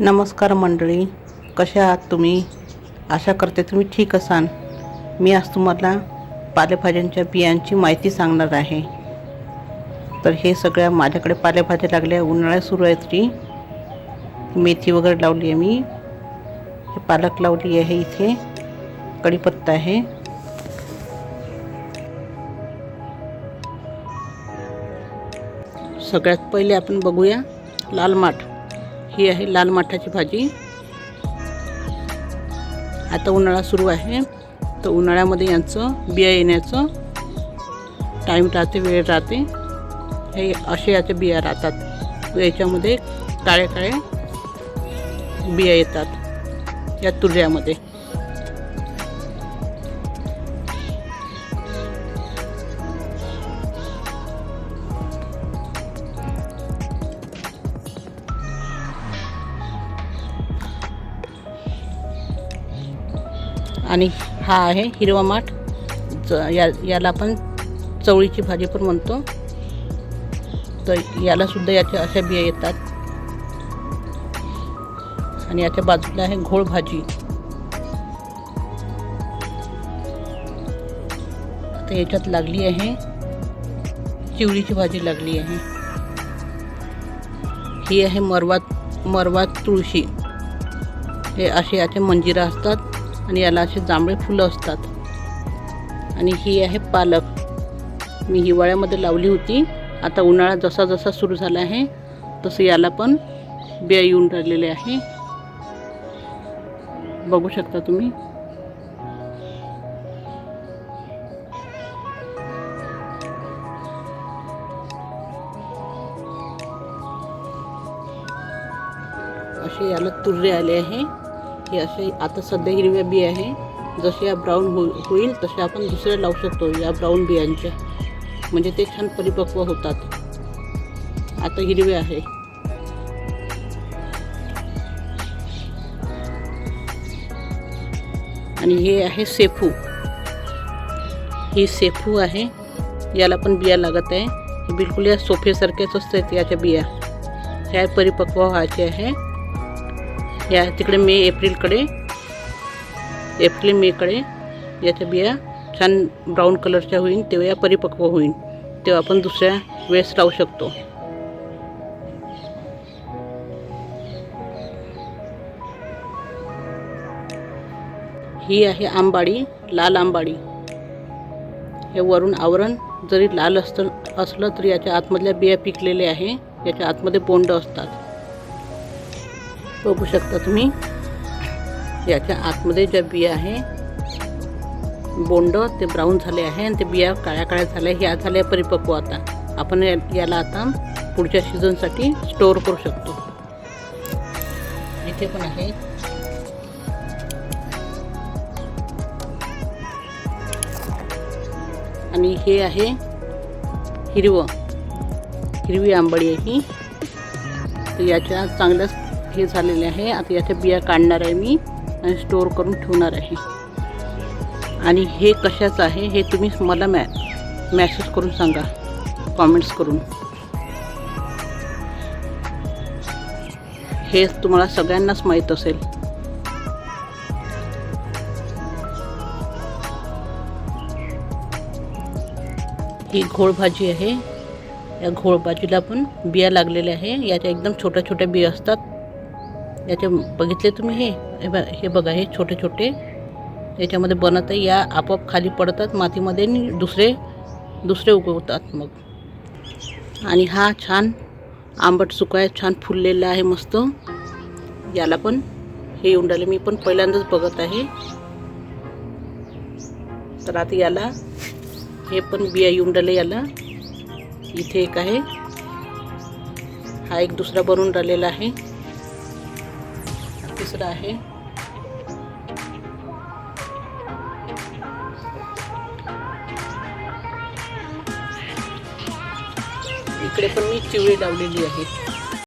नमस्कार मंडळी कशा आहात तुम्ही? आशा करते तुम्ही ठीक असाल. मी आज तुम्हाला पालेभाज्यांच्या बियांची माहिती सांगणार आहे. तर हे सगळ्या माझ्याकडे पालेभाज्या लागल्या उन्हाळ्यात सुरू आहे ती. मेथी वगैरे लावली आहे मी. हे पालक लावली आहे इथे. कढीपत्ता आहे. सगळ्यात पहिले आपण बघूया लाल माठ. ही आहे लाल माठाची भाजी. आता उन्हाळा सुरू आहे. तर उन्हाळ्यामध्ये यांचं बिया येण्याचं टाईम राहते वेळ राहते. हे असे याच्या बिया राहतात. याच्यामध्ये काळे काळे बिया येतात या तुर्यामध्ये आणि हा आहे हिरवा माठ. ज या याला आपण चवळीची भाजी पण म्हणतो. तर याला सुद्धा याच्या अशा बिया येतात. आणि याच्या बाजूला आहे घोळ भाजी. आता याच्यात लागली आहे. चिवळीची भाजी लागली आहे. ही आहे मरवात मरवात तुळशी. हे असे याचे मंजिरा असतात. आणि याला असे जांभळे फुलं असतात. आणि ही आहे पालक. मी हिवाळ्यामध्ये लावली होती. आता उन्हाळा जसा जसा सुरू झाला आहे तसं याला पण बिया येऊन राहिलेले आहे. बघू शकता तुम्ही. असे याला तुर्रे आले आहे. हे असे आता सध्या हिरव्या बिया आहे. जसे या ब्राऊन हो होईल तसे आपण दुसऱ्या लावू शकतो या ब्राऊन बियांच्या. म्हणजे ते छान परिपक्व होतात. आता हिरवे आहे. आणि हे आहे सेफू. ही सेफू आहे. याला पण बिया लागत आहे. बिलकुल या सोफेसारखेच असतात याच्या बिया. ह्या परिपक्व व्हायचे आहे. या तिकडे मे एप्रिलकडे एप्रिल मेकडे याच्या बिया छान ब्राऊन कलरच्या होईल तेव्हा या परिपक्व होईल तेव्हा आपण दुसऱ्या वेळेस लावू शकतो. ही आहे आंबाडी लाल आंबाडी. हे वरून आवरण जरी लाल असतं असलं तरी याच्या आतमधल्या बिया पिकलेले आहे याच्या आतमध्ये बोंड असतात. बघू शकता तुम्ही. याच्या आतमध्ये ज्या बिया आहे बोंड ते ब्राऊन झाले आहे आणि ते बिया काळ्या काळ्या झाल्या ह्या झाल्या परिपक्व आता. आपण या- याला आता पुढच्या सीझनसाठी स्टोअर करू शकतो. इथे पण आहे. आणि हे आहे हिरवं. हिरवी आंबळी आहे ही. याच्या चांगल्याच हे झालेले आहे. आता याच्या बिया काढणार आहे मी आणि स्टोअर करून ठेवणार आहे. आणि हे कशाचं आहे हे तुम्ही मला मॅ मॅसेज करून सांगा. कॉमेंट्स करून. हे तुम्हाला सगळ्यांनाच माहीत असेल. ही घोळ भाजी आहे. या घोळ भाजीला पण बिया लागलेल्या आहे. याच्या एकदम छोट्या छोट्या बिया असतात. याचे बघितले तुम्ही हे? हे बघ- हे बघा हे छोटे छोटे. याच्यामध्ये बनत आहे या आपोआप खाली पडतात मातीमध्ये आणि दुसरे दुसरे उगवतात मग. आणि हा छान आंबट सुका आहे छान फुललेला आहे मस्त. याला पण हे येऊन राहिले मी पण पहिल्यांदाच बघत आहे. तर आता याला हे पण बिया येऊन राहिले याला. इथे एक आहे. हा एक दुसरा बनवून राहिलेला आहे. तिसरं आहे. इकडे पण मी चिवळी लावलेली आहे.